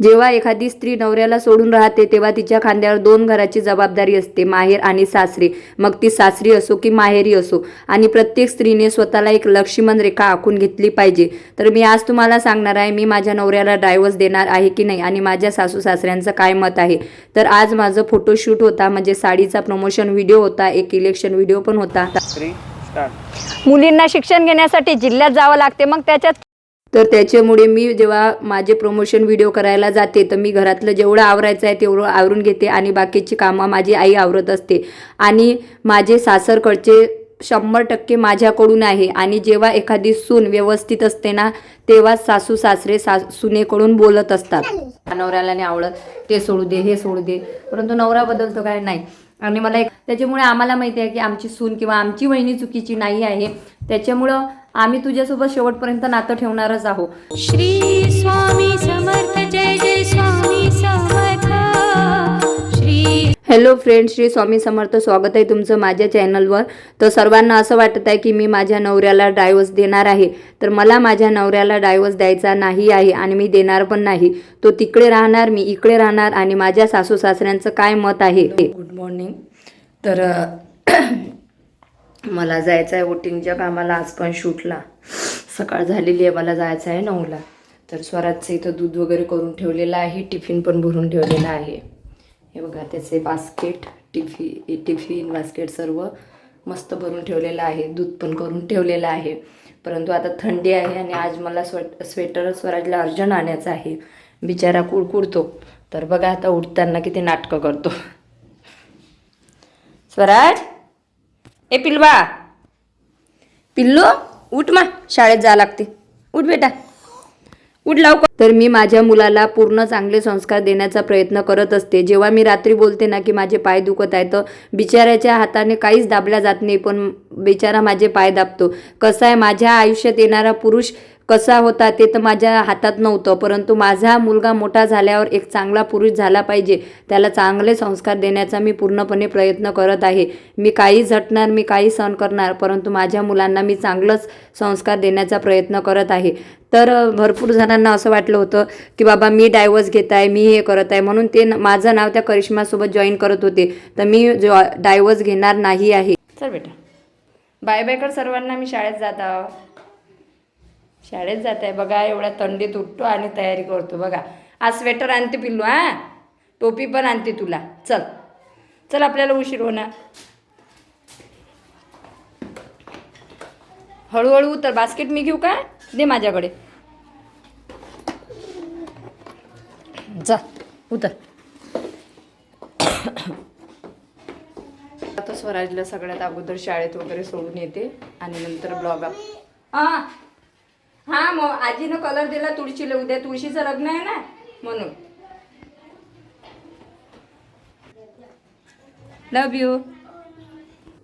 जेव्हा एखादी स्त्री नवऱ्याला सोडून राहते तेव्हा तिच्या खांद्यावर दोन घराची जबाबदारी असते माहेर आणि सासरी. मग ती सासरी असो की माहेरी असो. आणि प्रत्येक स्त्रीने स्वतःला एक लक्ष्मण रेखा आखून घेतली पाहिजे. तर मी आज तुम्हाला सांगणार आहे मी माझ्या नवऱ्याला डायव्हर्स देणार आहे की नाही आणि माझ्या सासू सासऱ्यांचं काय मत आहे. तर आज माझं फोटोशूट होता म्हणजे साडीचा प्रमोशन व्हिडिओ होता एक इलेक्शन व्हिडिओ पण होता. मुलींना शिक्षण घेण्यासाठी जिल्ह्यात जावं लागते मग त्याच्यात तर त्याच्यामुळे मी जेव्हा माझे प्रमोशन व्हिडिओ करायला जाते तर मी घरातलं जेवढं आवरायचं आहे तेवढं आवरून घेते आणि बाकीची कामं माझी आई आवरत असते. आणि माझे सासरकडचे शंभर टक्के माझ्याकडून आहे आणि जेव्हा एखादी सून व्यवस्थित असते ना तेव्हा सासू सासरे सास सुनेकडून बोलत असतात. नवऱ्याला नाही आवडत ते सोडू दे हे सोडू दे. परंतु नवऱ्याबद्दल तो काय? नाही. आणि मला एक त्याच्यामुळे आम्हाला माहिती आहे की आमची सून किंवा आमची वहिनी चुकीची नाही आहे. त्याच्यामुळं आम्ही तुझ्यासोबत शेवटपर्यंत नातं ठेवणारच आहोत. श्री स्वामी समर्थ जय जय स्वामी समर्थ. हॅलो फ्रेंड्स श्री स्वामी समर्थ स्वागत आहे तुमचं माझ्या चॅनलवर तर सर्वांना असं वाटत आहे की मी माझ्या नवऱ्याला डायव्हर्स देणार आहे. तर मला माझ्या नवऱ्याला डायव्हर्स द्यायचा नाही आहे आणि मी देणार पण नाही. तो तिकडे राहणार मी इकडे राहणार आणि माझ्या सासू सासऱ्यांचं काय मत आहे? गुड मॉर्निंग तर मला जायचं आहे वोटिंगच्या कामाला. आज पण शूटला. सकाळ झालेली आहे मला जायचं आहे नऊला. तर स्वराजचं इथं दूध वगैरे करून ठेवलेलं आहे टिफिन पण भरून ठेवलेलं आहे. हे बघा त्याचे बास्केट टिफी टिफिन बास्केट सर्व मस्त भरून ठेवलेलं आहे. दूध पण करून ठेवलेलं आहे. परंतु आता थंडी आहे आणि आज मला स्वेट स्वेटर स्वराजला अर्जंट आणायचं आहे. बिचारा कुडकुडतो तर बघा आता उठताना किती नाटकं करतो. स्वराज? ए पिलवा पिल्लू उठ मा. शाळेत जा लागते. उठ बेटा. उठलाव तर मी माझ्या मुलाला पूर्ण चांगले संस्कार देण्याचा प्रयत्न करत असते. जेव्हा मी रात्री बोलते ना की माझे पाय दुखत आहे तर बिचाऱ्याच्या हाताने काहीच दाबल्या जात नाही पण बिचारा माझे पाय दाबतो. कसं आहे? माझ्या आयुष्यात येणारा पुरुष कसा होता ते तर माझ्या हातात नव्हतं परंतु माझा मुलगा मोठा झाल्यावर एक चांगला पुरुष झाला पाहिजे त्याला चांगले संस्कार देण्याचा मी पूर्णपणे प्रयत्न करत आहे. मी काही झटणार मी काही सहन करणार परंतु माझ्या मुलांना मी चांगलंच संस्कार देण्याचा प्रयत्न करत आहे. तर भरपूर जणांना असं वाटलं होतं की बाबा मी डायव्हर्स घेत आहे मी हे करत आहे म्हणून ते न- माझं नाव त्या करिश्मासोबत जॉईन करत होते. तर मी जॉ डायव्हर्स घेणार नाही आहे. चल बेटा. बाय बाय कर सर्वांना मी शाळेत जात आहो. शाळेत जात. आहे बघा एवढ्या थंडीत उठतो आणि तयारी करतो. बघा आज स्वेटर आणते पिल्लू हां? टोपी पण आणते तुला. चल. चल आपल्याला उशीर होणार. हळूहळू उतर. बास्केट मी घेऊ का? दे माझ्याकडे. जा उतर. आता स्वराजला सगळ्यात अगोदर शाळेत वगैरे सोडून येते आणि नंतर ब्लॉग हां हां मग आजीनं कलर दिला तुळशीला उद्या तुळशीचं लग्न आहे ना म्हणून. लव यू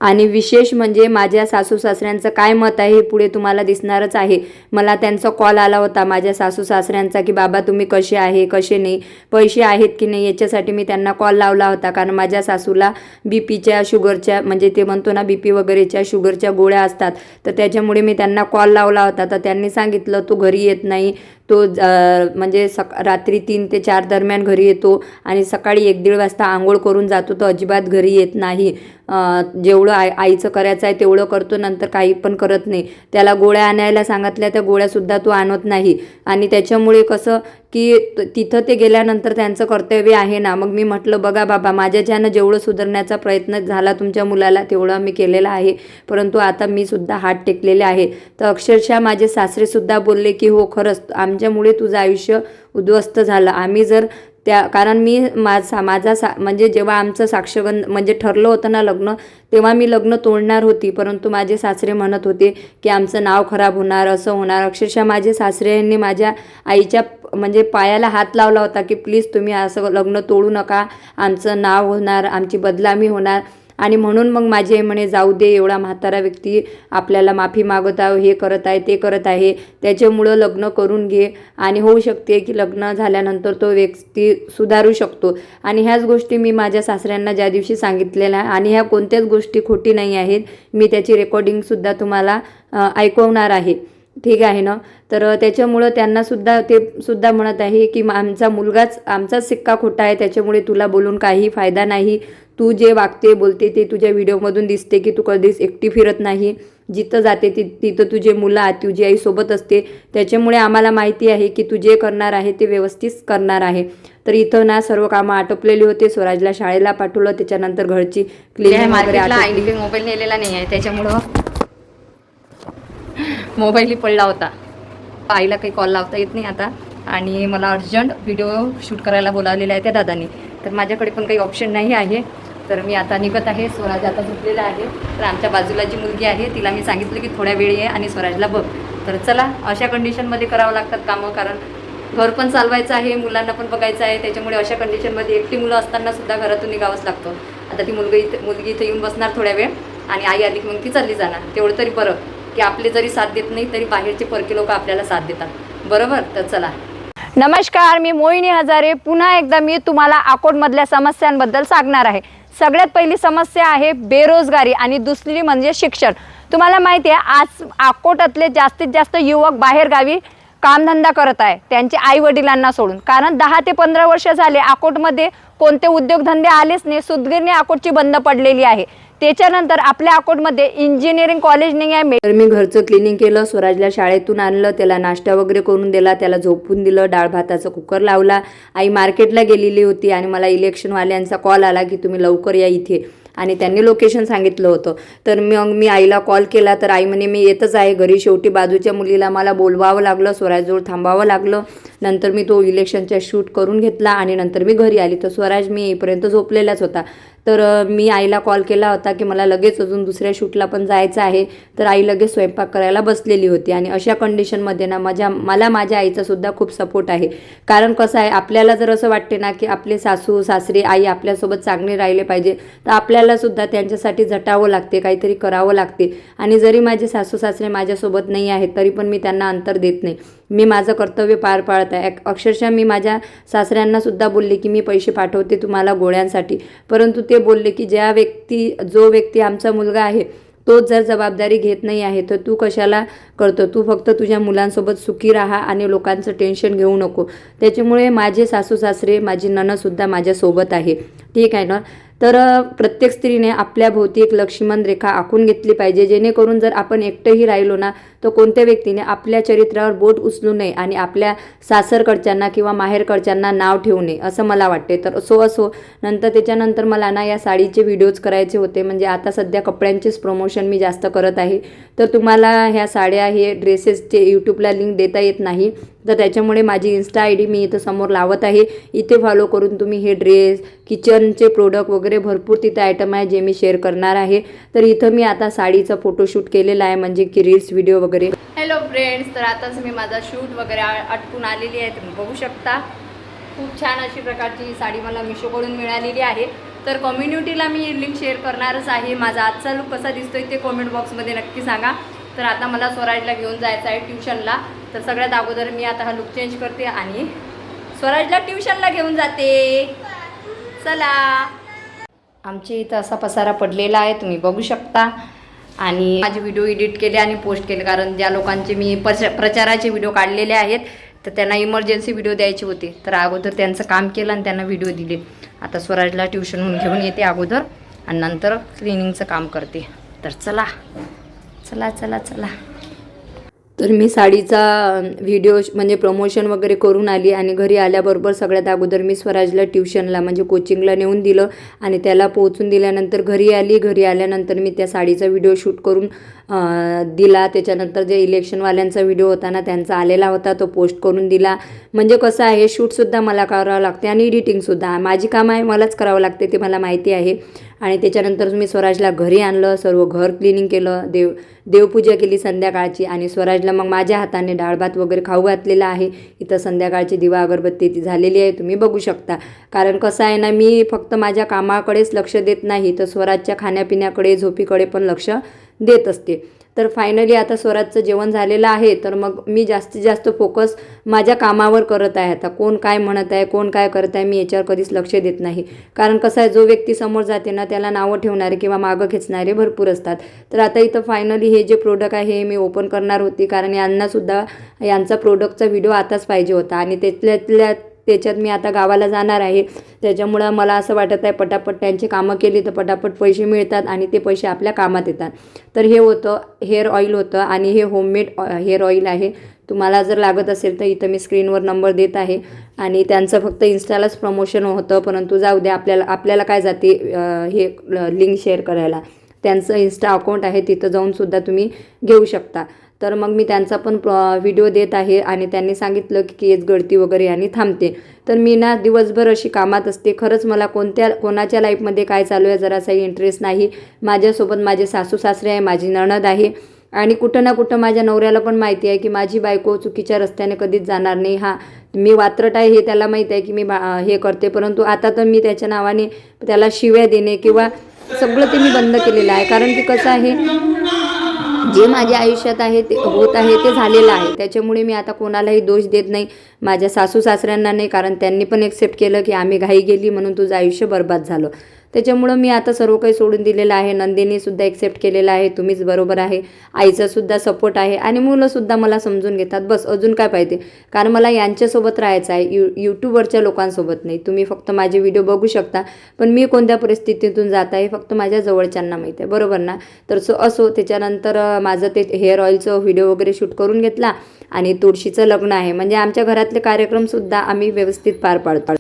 आणि विशेष म्हणजे माझ्या सासू सासऱ्यांचं काय मत आहे हे पुढे तुम्हाला दिसणारच आहे. मला त्यांचा कॉल आला होता माझ्या सासू सासऱ्यांचा की बाबा तुम्ही कसे आहे कसे नाही पैसे आहेत की नाही याच्यासाठी मी त्यांना कॉल लावला होता. कारण माझ्या सासूला बी पीच्या शुगरच्या म्हणजे ते म्हणतो ना बी पी वगैरेच्या शुगरच्या गोळ्या असतात. तर त्याच्यामुळे मी त्यांना कॉल लावला होता. तर त्यांनी सांगितलं तू घरी येत नाही तो ज- म्हणजे सक रात्री तीन ते चार दरम्यान घरी येतो आणि सकाळी एक दीड वाजता आंघोळ करून जातो तर अजिबात घरी येत नाही. जेवढं आई आईचं करायचं आहे तेवढं करतो नंतर काही पण करत नाही. त्याला गोळ्या आणायला सांगितल्या त्या गोळ्यासुद्धा तो आणत नाही. आणि त्याच्यामुळे कसं की त- तिथं ते गेल्यानंतर त्यांचं कर्तव्य आहे ना. मग मी म्हटलं बघा बाबा माझ्याच्यानं जेवढं सुधारण्याचा प्रयत्न झाला तुमच्या मुलाला तेवढं मी केलेला आहे. परंतु आता मी सुद्धा हात टेकलेले आहे. तर अक्षरशः माझे सासरेसुद्धा बोलले की हो खरंच आमच्यामुळे तुझं आयुष्य उद्ध्वस्त झालं. आम्ही जर त्या कारण मी माझा माझा सा म्हणजे जेव्हा आमचं साक्षगंध म्हणजे ठरलं होतं ना लग्न तेव्हा मी लग्न तोडणार होती. परंतु माझे सासरे म्हणत होते की आमचं नाव खराब होणार असं होणार. अक्षरशः माझे सासरे यांनी माझ्या आईच्या म्हणजे पायाला हात लावला होता की प्लीज तुम्ही असं लग्न तोडू नका आमचं नाव होणार आमची बदलामी होणार. आणि म्हणून मग माझी आई म्हणे जाऊ दे एवढा म्हातारा व्यक्ती आपल्याला माफी मागत आहे हे करत आहे ते करत आहे त्याच्यामुळं लग्न करून घे. आणि होऊ शकते की लग्न झाल्यानंतर तो व्यक्ती सुधारू शकतो. आणि ह्याच गोष्टी मी माझ्या सासऱ्यांना ज्या दिवशी सांगितलेल्या आणि ह्या कोणत्याच गोष्टी खोटी नाही आहेत मी त्याची रेकॉर्डिंगसुद्धा तुम्हाला ऐकवणार आहे. ठीक आहे ना? तर त्याच्यामुळं त्यांनासुद्धा ते सुद्धा म्हणत आहे की आमचा मुलगाच आमचाच सिक्का खोटा आहे त्याच्यामुळे तुला बोलून काही फायदा नाही. तू जे वागते बोलते ते तुझ्या व्हिडिओमधून दिसते की तू कधीच एकटी फिरत नाही. जिथं जाते ति तिथं तुझे मुलं तुझी आई सोबत असते. त्याच्यामुळे आम्हाला माहिती आहे की तू जे करणार आहे ते व्यवस्थित करणार आहे. तर इथं ना सर्व कामं आटोपलेली होते. स्वराजला शाळेला पाठवलं. त्याच्यानंतर घरची क्लिनिंग वगैरे काही मोबाईल नेलेला नाही आहे. त्याच्यामुळं मोबाईलही पडला होता. आईला काही कॉल लावता येत नाही आता. आणि मला अर्जंट व्हिडिओ शूट करायला बोलावलेला आहे त्या दादानी. तर माझ्याकडे पण काही ऑप्शन नाही आहे. तर मी आता निघत आहे. स्वराज आता झोपलेला आहे. तर आमच्या बाजूला जी मुलगी आहे तिला मी सांगितलं की थोड्या वेळ ये आणि स्वराजला बघ. तर चला अशा कंडिशनमध्ये करावं लागतात कामं कारण घर पण चालवायचं आहे मुलांना पण बघायचं आहे. त्याच्यामुळे अशा कंडिशनमध्ये एकटी मुलं असताना सुद्धा घरातून निघावंच लागतं. आता ती मुलगी इथे मुलगी इथे येऊन बसणार थोड्या वेळ आणि आई आली की मग ती चालली जाणार. तेवढं तरी बरं. की आपले जरी साथ देत नाही तरी बाहेरचे परके लोक आपल्याला साथ देतात. बरोबर? तर चला. नमस्कार मी मोहिनी हजारे. पुन्हा एकदा मी तुम्हाला अकोटमधल्या समस्यांबद्दल सांगणार आहे. सगळ्यात पहिली समस्या आहे बेरोजगारी आणि दुसरी म्हणजे शिक्षण. तुम्हाला माहिती आहे आज अकोटातले जास्तीत जास्त युवक बाहेरगावी कामधंदा करत आहे. त्यांच्या आई वडिलांना सोडून. कारण दहा ते पंधरा वर्ष झाले अकोटमध्ये कोणते उद्योगधंदे आलेच नाही सुदगिरणी अकोटची बंद पडलेली आहे. त्याच्यानंतर आपल्या अकोटमध्ये इंजिनिअरिंग कॉलेज नाही आहे तर मी घरचं क्लिनिंग केलं स्वराजला शाळेतून आणलं त्याला नाश्ता वगैरे करून दिला त्याला झोपून दिलं डाळ भाताचा कुकर लावला. आई मार्केटला गेलेली होती आणि मला इलेक्शनवाल्यांचा कॉल आला की तुम्ही लवकर या इथे. आणि त्यांनी लोकेशन सांगितलं होतं. तर मग मी आईला कॉल केला तर आई म्हणे मी येतच आहे घरी. शेवटी बाजूच्या मुलीला मला बोलवावं लागलं स्वराजजवळ थांबावं लागलं. नंतर मी तो इलेक्शनचा शूट करून घेतला आणि नंतर मी घरी आली. तर स्वराज मी येईपर्यंत झोपलेलाच होता. तर मी आईला कॉल केला होता की मला लगेच अजून दुसऱ्या शूटला पण जायचं आहे. तर आई लगेच स्वयंपाक करायला बसलेली होती आणि अशा कंडिशनमध्ये ना माझ्या मला माझ्या आईचा सुद्धा खूप सपोर्ट आहे. कारण कसं आहे आपल्याला जर असं वाटते ना की आपले सासू सासरे आई आपल्यासोबत चांगले राहिले पाहिजे तर आपल्याला सुद्धा त्यांच्यासाठी झटावं लागते काहीतरी करावं लागते. आणि जरी माझे सासू सासरे माझ्यासोबत नाही आहेत तरी पण मी त्यांना अंतर देत नाही. मी माझं कर्तव्य पार पाळत आहे अक्षरशः मी माझ्या सासऱ्यांनासुद्धा बोलले की मी पैसे पाठवते तुम्हाला गोळ्यांसाठी. परंतु ते बोलले की ज्या व्यक्ती जो व्यक्ती आमचा मुलगा आहे तो जर जबाबदारी घेत नाही आहे तर तू कशाला करतो? तू फक्त तुझ्या मुलांसोबत सुखी राहा आणि लोकांचं टेन्शन घेऊ नको. त्याच्यामुळे माझे सासू सासरे माझी नणंदसुद्धा माझ्यासोबत आहे. ठीक आहे ना? तर प्रत्येक स्त्रीने आपल्या भोवती एक लक्ष्मण रेखा आखून घेतली पाहिजे. जेणेकरून जर आपण एकटंही राहिलो ना तर कोणत्या व्यक्तीने आपल्या चरित्रावर बोट उचलू नये आणि आपल्या सासरकडच्यांना किंवा माहेरकडच्यांना नाव ठेवू नये असं मला वाटते तर असो असो नंतर त्याच्यानंतर मला ना या साडीचे व्हिडिओज करायचे होते. म्हणजे आता सध्या कपड्यांचेच प्रमोशन मी जास्त करत आहे. तर तुम्हाला ह्या साड्या हे ड्रेसेसचे यूट्यूबला लिंक देता येत नाही. तर त्याच्यामुळे माझी इन्स्टा आय डी मी इथं समोर लावत आहे. इथे फॉलो करून तुम्ही हे ड्रेस किचनचे प्रोडक्ट वगैरे भरपूर तिथे आयटम आहे जे मी शेअर करणार आहे. तर इथं मी आता साडीचा फोटोशूट केलेला आहे म्हणजे की रील्स व्हिडिओ वगैरे. हॅलो फ्रेंड्स तर आताच मी माझा शूट वगैरे आ- आलेली आहे. तुम्ही बघू शकता. खूप छान अशी प्रकारची साडी मला मिशोकडून मिळालेली आहे. तर कम्युनिटीला मी लिंक शेअर करणारच आहे. माझा आजचा लुक कसा दिसतोय ते कॉमेंट बॉक्समध्ये नक्की सांगा. तर आता मला स्वराजला घेऊन जायचं आहे ट्युशनला तर सगळ्यात अगोदर मी आता हा लुक चेंज करते आणि स्वराजला ट्युशनला घेऊन जाते. चला. आमच्या इथं असा पसारा पडलेला आहे तुम्ही बघू शकता. आणि माझे व्हिडिओ एडिट केले आणि पोस्ट केले कारण ज्या लोकांचे मी प्रच प्रचाराचे व्हिडिओ काढलेले आहेत तर त्यांना इमर्जन्सी व्हिडिओ द्यायचे होते. तर अगोदर त्यांचं काम केलं आणि त्यांना व्हिडिओ दिले. आता स्वराजला ट्युशनहून घेऊन येते अगोदर आणि नंतर क्लिनिंगचं काम करते. तर चला. चला चला चला. तर मी साडीचा व्हिडिओ म्हणजे प्रमोशन वगैरे करून आली आणि घरी आल्याबरोबर सगळ्यात अगोदर मी स्वराजला ट्युशनला म्हणजे कोचिंगला नेऊन दिलं आणि त्याला पोहोचून दिल्यानंतर घरी आली. घरी आल्यानंतर मी त्या साडीचा व्हिडिओ शूट करून दिला. त्याच्यानंतर जे इलेक्शनवाल्यांचा व्हिडिओ होता ना त्यांचा आलेला होता तो पोस्ट करून दिला. म्हणजे कसं आहे शूटसुद्धा मला करावं लागते आणि एडिटिंगसुद्धा माझी काम आहे मलाच करावं लागते ते मला माहिती आहे. आणि त्याच्यानंतर मी स्वराजला घरी आणलं सर्व घर क्लिनिंग केलं देव देवपूजा केली संध्याकाळची आणि स्वराजला मग माझ्या हाताने डाळ भात वगैरे खाऊ घातलेला आहे. इथं संध्याकाळची दिवा अगरबत्ती ती झालेली आहे तुम्ही बघू शकता. कारण कसं आहे ना मी फक्त माझ्या कामाकडेच लक्ष देत नाही तर स्वराजच्या खाण्यापिण्याकडे झोपीकडे पण लक्ष देत असते. तर फायनली आता स्वराजचं जेवण झालेलं आहे तर मग मी जास्तीत जास्त फोकस माझ्या कामावर करत आहे. आता कोण काय म्हणत आहे कोण काय करत आहे मी याच्यावर कधीच लक्ष देत नाही. कारण कसं आहे जो व्यक्ती समोर जाते ना त्याला नावं ठेवणारे किंवा मागं खेचणारे भरपूर असतात. तर आता इथं फायनली हे जे प्रोडक्ट आहे हे मी ओपन करणार होती. कारण यांनासुद्धा यांचा प्रोडक्टचा व्हिडिओ आताच पाहिजे होता. आणि त्यातल्या त्याच्यात मी आता गावाला जाणार आहे. त्याच्यामुळं मला असं वाटत आहे पटापट त्यांची कामं केली तर पटापट पैसे मिळतात आणि ते पैसे आपल्या कामात येतात. तर हे होतं हेअर ऑइल होतं आणि हे होममेड हेअर ऑइल आहे. तुम्हाला जर लागत असेल तर इथं मी स्क्रीनवर नंबर देत आहे. आणि त्यांचं फक्त इन्स्टालाच प्रमोशन होतं परंतु जाऊ द्या आपल्याला आपल्याला काय जाते हे लिंक शेअर करायला. त्यांचं इन्स्टा अकाउंट आहे तिथं जाऊन सुद्धा तुम्ही घेऊ शकता. तर मग मी त्यांचा पण व्हिडिओ देत आहे आणि त्यांनी सांगितलं की केस गळती वगैरे आणि थांबते. तर मी ना दिवसभर अशी कामात असते. खरंच मला कोणत्या कोणाच्या लाईफमध्ये काय चालू आहे जरासाही इंटरेस्ट नाही. माझ्यासोबत माझे सासू सासरे आहे माझी नणद आहे. आणि कुठं ना कुठं माझ्या नवऱ्याला पण माहिती आहे की माझी बायको चुकीच्या रस्त्याने कधीच जाणार नाही. हा मी वात्रट आहे हे त्याला माहीत आहे की मी बा हे करते. परंतु आता तर मी त्याच्या नावाने त्याला शिव्या देणे किंवा सगळं ते मी बंद केलेलं आहे. कारण की कसं आहे जे माझ्या आयुष्यात आहे ते होत आहे ते झालेलं आहे. त्याच्यामुळे मी आता कोणालाही दोष देत नाही माझ्या सासू सासऱ्यांना नाही कारण त्यांनी पण एक्सेप्ट केलं की आम्ही घाई गेली म्हणून तुझं आयुष्य बर्बाद झालं. त्याच्यामुळं मी आता सर्व काही सोडून दिलेलं आहे. नंदिनीसुद्धा एक्सेप्ट केलेलं आहे. तुम्हीच बरोबर आहे. आईचासुद्धा सपोर्ट आहे. आणि मुलंसुद्धा मला समजून घेतात. बस अजून काय पाहिजे? कारण मला यांच्यासोबत राहायचं आहे. यू यूट्यूबवरच्या लोकांसोबत नाही. तुम्ही फक्त माझे व्हिडिओ बघू शकता. पण मी कोणत्या परिस्थितीतून जात आहे फक्त माझ्या जवळच्यांना माहीत आहे. बरोबर ना? तर सो असो. त्याच्यानंतर माझं ते हेअर ऑइलचं व्हिडिओ वगैरे शूट करून घेतला आणि तुळशीचं लग्न आहे. म्हणजे आमच्या घरातले कार्यक्रमसुद्धा आम्ही व्यवस्थित पार पाडतो.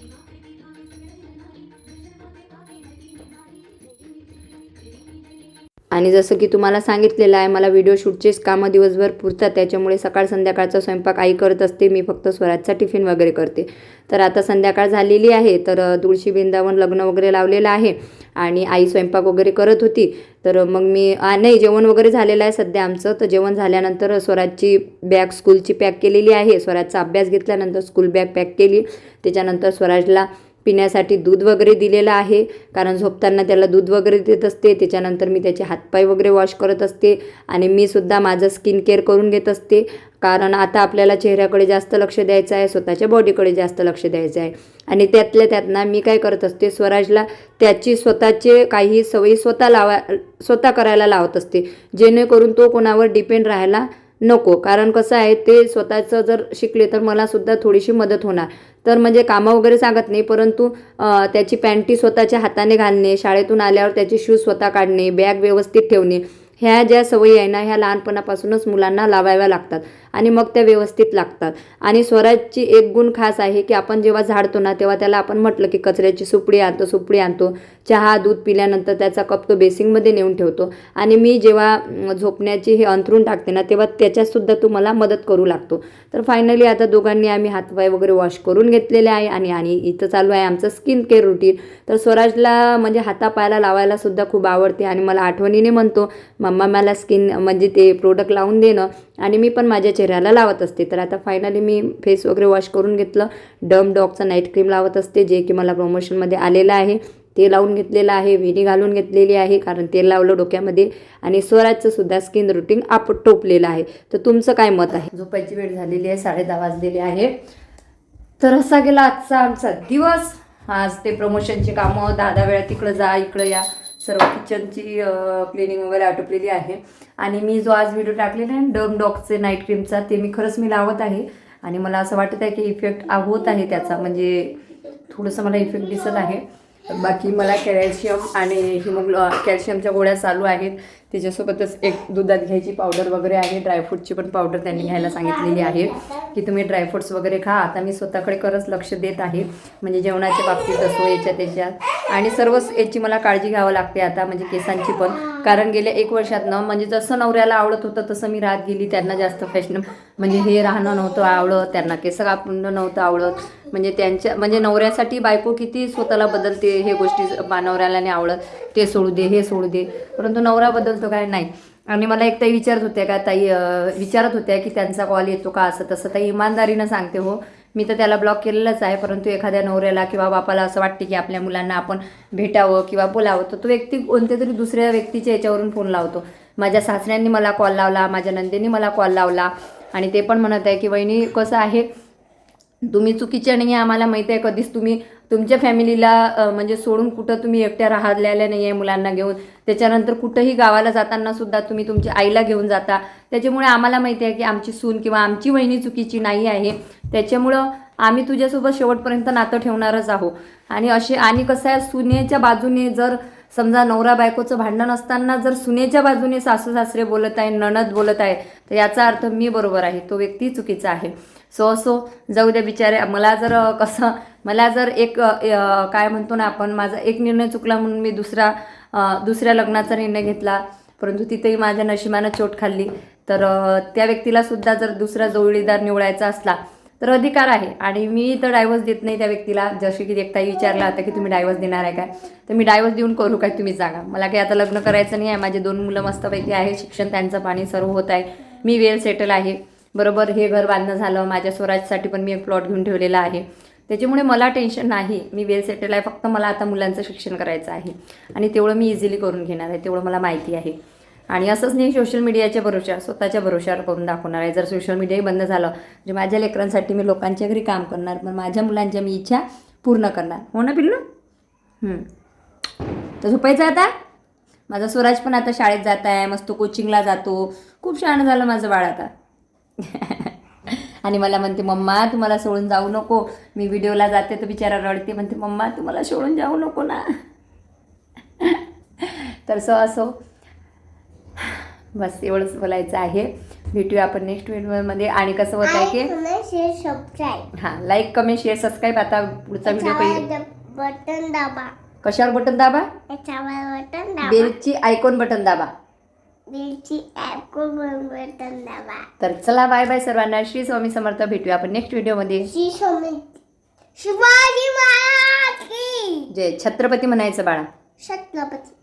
आणि जसं की तुम्हाला सांगितलेलं आहे मला व्हिडिओ शूटचेच कामं दिवसभर पुरतात. त्याच्यामुळे सकाळ संध्याकाळचा स्वयंपाक आई करत असते मी फक्त स्वराजचा टिफिन वगैरे करते. तर आता संध्याकाळ झालेली आहे तर तुळशी वृंदावन लग्न वगैरे लावलेलं आहे. आणि आई स्वयंपाक वगैरे करत होती. तर मग मी नाही जेवण वगैरे झालेलं आहे सध्या आमचं. तर जेवण झाल्यानंतर स्वराजची बॅग स्कूलची पॅक केलेली आहे. स्वराजचा अभ्यास घेतल्यानंतर स्कूल बॅग पॅक केली. त्याच्यानंतर स्वराजला पिण्यासाठी दूध वगैरे दिलेलं आहे. कारण झोपताना त्याला दूध वगैरे देत असते. त्याच्यानंतर मी त्याचे हातपाय वगैरे वॉश करत असते. आणि मी सुद्धा माझं स्किन केअर करून घेत असते. कारण आता आपल्याला चेहऱ्याकडे जास्त लक्ष द्यायचं आहे. स्वतःच्या बॉडीकडे जास्त लक्ष द्यायचं आहे. आणि त्यातल्या त्यातना मी काय करत असते? स्वराजला त्याची स्वतःचे काही सवयी स्वतः लावा स्वतः करायला लावत असते. जेणेकरून तो कोणावर डिपेंड राहायला नको. कारण कसं आहे ते स्वतःचं जर शिकले तर मला सुद्धा थोडीशी मदत होणार. तर म्हणजे कामं वगैरे सांगत नाही परंतु त्याची पॅन्टी स्वतःच्या हाताने घालणे शाळेतून आल्यावर त्याचे शूज स्वतः काढणे बॅग व्यवस्थित ठेवणे ह्या ज्या सवयी आहे ना ह्या लहानपणापासूनच मुलांना लावाव्या लागतात आणि मग त्या व्यवस्थित लागतात. आणि स्वराजची एक गुण खास आहे की आपण जेव्हा झाडतो ना तेव्हा त्याला आपण म्हटलं की कचऱ्याची सुपडी आणतो सुपडी आणतो. चहा दूध पिल्यानंतर त्याचा कप तो बेसिंगमध्ये नेऊन ठेवतो. आणि मी जेव्हा झोपण्याची हे अंथरून टाकते ना तेव्हा त्याच्यातसुद्धा तू मला मदत करू लागतो. तर फायनली आता दोघांनी आम्ही हातपाय वगैरे वॉश करून घेतलेले आहे आणि आणि इथं चालू आहे आमचं स्किन केअर रुटीन तर स्वराजला म्हणजे हातापायाला लावायलासुद्धा खूप आवडते आणि मला आठवणीने म्हणतो मम्मा मला स्किन म्हणजे ते प्रोडक्ट लावून देणं. आणि मी पण माझ्या चेहऱ्याला लावत असते. तर आता फायनली मी फेस वगैरे वॉश करून घेतलं. डम डॉगचं नाईट क्रीम लावत असते जे की मला प्रमोशनमध्ये आलेलं आहे. ते लावून घेतलेलं आहे विणी घालून घेतलेली आहे कारण तेल लावलं डोक्यामध्ये. आणि स्वराजचं सुद्धा स्किन रुटीन आप टोपलेलं आहे. तर तुमचं काय मत आहे? झोपायची वेळ झालेली आहे साडे दहा वाजलेली आहे. तर असा गेला आजचा आमचा दिवस. आज ते प्रमोशनची कामं दहा दहा वेळा तिकडं जा इकडं या. सर्व किचनची क्लिनिंग वगैरे आटोपलेली आहे. आणि मी जो आज व्हिडिओ टाकलेला आहे डम डॉगचे नाईट क्रीमचा ते मी खरंच मी लावत आहे. आणि मला असं वाटत आहे की इफेक्ट होत आहे त्याचा. म्हणजे थोडंसं मला इफेक्ट दिसत आहे. बाकी मला कॅल्शियम आणि हिमोग्लो कॅल्शियमच्या गोळ्या चालू आहेत. त्याच्यासोबतच एक दुधात घ्यायची पावडर वगैरे आहे. ड्रायफ्रूटची पण पावडर त्यांनी घ्यायला सांगितलेली आहे की तुम्ही ड्रायफ्रूट्स वगैरे खा. आता मी स्वतःकडे खरंच लक्ष देत आहे. म्हणजे जेवणाच्या बाबतीत असो याच्या त्याच्यात. आणि सर्वच याची मला काळजी घ्यावं लागते आता म्हणजे केसांची पण. कारण गेल्या एक वर्षातनं म्हणजे जसं नवऱ्याला आवडत होतं तसं मी राहत गेली. त्यांना जास्त फॅशन म्हणजे हे राहणं नव्हतं आवडत. त्यांना केस कापणं नव्हतं आवडत. म्हणजे त्यांच्या म्हणजे नवऱ्यासाठी बायको किती स्वतःला बदलते हे गोष्टी बा- नवऱ्याला नाही आवडत. ते सोडू दे हे सोडू दे. परंतु नवरा चालतो काय नाही. आणि मला एक ताई विचारत होत्या का ताई विचारत होत्या की त्यांचा कॉल येतो का असं तसं. ताई इमानदारीनं सांगते हो. मी तर त्याला ब्लॉक केलेलंच आहे परंतु एखाद्या नवऱ्याला किंवा बापाला असं वाटते की आपल्या मुलांना आपण भेटावं किंवा बोलावं तर तो व्यक्ती कोणत्या तरी दुसऱ्या व्यक्तीच्या याच्यावरून फोन लावतो. माझ्या सासऱ्यांनी मला कॉल लावला माझ्या नंदेनी मला कॉल लावला. आणि ते पण म्हणत आहे की वहिनी कसं आहे? तुम्ही चुकीचे नाही आहे आम्हाला माहिती आहे. कधीच तुम्ही तुमच्या फॅमिलीला म्हणजे सोडून कुठं तुम्ही एकट्या राहिलेल्या नाही आहे मुलांना घेऊन. त्याच्यानंतर कुठंही गावाला जाताना सुद्धा तुम्ही तुमच्या आईला घेऊन जाता. त्याच्यामुळे आम्हाला माहिती आहे की आमची सून किंवा आमची वहिनी चुकीची नाही आहे. त्याच्यामुळं आम्ही तुझ्यासोबत शेवटपर्यंत नातं ठेवणारच आहो आणि असे आणि कसं आहे सुनेच्या बाजूने जर समजा नवरा बायकोचं भांडण असताना जर सुनेच्या बाजूने सासू सासरे बोलत आहे नणद बोलत आहे तर याचा अर्थ मी बरोबर आहे. तो व्यक्ती चुकीचा आहे. सो असो जाऊ द्या बिचारे. मला जर कसं मला जर एक काय म्हणतो ना आपण माझा एक निर्णय चुकला म्हणून मी दुसरा दुसऱ्या लग्नाचा निर्णय घेतला परंतु तिथेही माझ्या नशिबानं चोट खाल्ली. तर त्या व्यक्तीला सुद्धा जर दुसरा जोडीदार निवडायचा असला तर अधिकार आहे. आणि मी तर डायव्हर्स देत नाही त्या व्यक्तीला. जसे की एक विचारला होता की तुम्ही डायव्हर्स देणार आहे काय? तर मी डायव्हर्स देऊन करू काय? तुम्ही सांगा मला काही आता लग्न करायचं नाही आहे. माझे दोन मुलं मस्तपैकी आहे शिक्षण त्यांचं पाणी सर्व होत आहे. मी वेल सेटल आहे. बरोबर हे घर बांधणं झालं माझ्या स्वराजसाठी पण मी एक प्लॉट घेऊन ठेवलेला आहे. त्याच्यामुळे मला टेन्शन नाही. मी वेल सेटल आहे फक्त मला आता मुलांचं शिक्षण करायचं आहे. आणि तेवढं मी इझिली करून घेणार आहे तेवढं मला माहिती आहे. आणि असंच नाही सोशल मीडियाच्या भरोशा स्वतःच्या भरोशावर करून दाखवणार आहे. जर सोशल मीडियाही बंद झालं म्हणजे माझ्या लेकरांसाठी मी लोकांच्या घरी काम करणार पण माझ्या मुलांच्या मी इच्छा पूर्ण करणार. हो ना पिल्लू तर झोपायचं आता? माझा स्वराज पण आता शाळेत जात आहे मस्त कोचिंगला जातो. खूप छान झालं माझं बाळ आता. आणि मला म्हणते मम्मा तू मला सोडून जाऊ नको. मी व्हिडिओला जाते तर बिचारा रडते. म्हणते मम्मा तू मला सोडून जाऊ नको ना. तर सो असो. बस एवढंच बोलायचं आहे. भेटूया आपण नेक्स्ट व्हिडिओमध्ये आणि कसं होत आहे की हां लाईक कमेंट शेअर सबस्क्राईब आता पुढचा व्हिडिओ काही बटन दाबा. कशावर बटन दाबा? याच्यावर बटन दाबा. बेलची आयकॉन बटन दाबा. तर चला बाय बाय सर्वांना. श्री स्वामी समर्थ भेटूया आपण नेक्स्ट व्हिडिओमध्ये श्री स्वामी शिवाजी महाराज की! जे छत्रपती म्हणायचं बाळा. छत्रपती